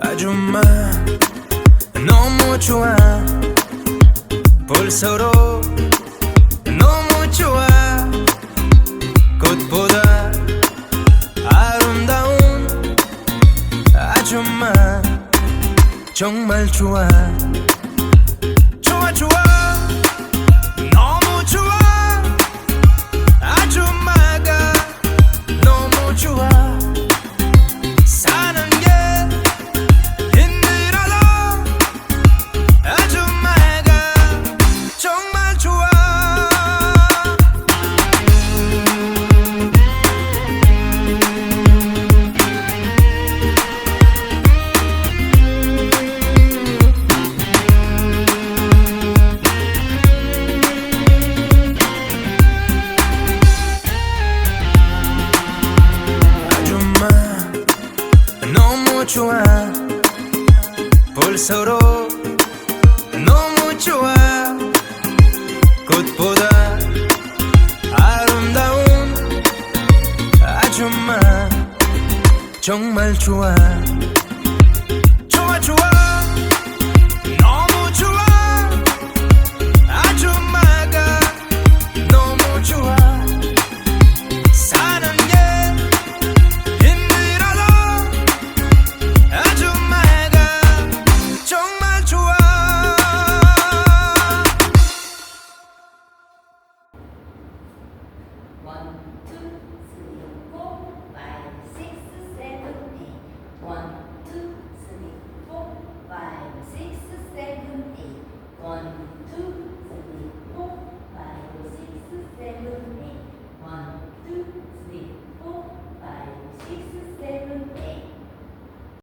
아줌마 너무 좋아. 볼서로 너무 좋아. 꽃보다 아름다운 아줌마 정말 좋아 좋아. 볼서로 너무 좋아. 꽃보다 아름다운 아줌마. 정말 좋아 One, two,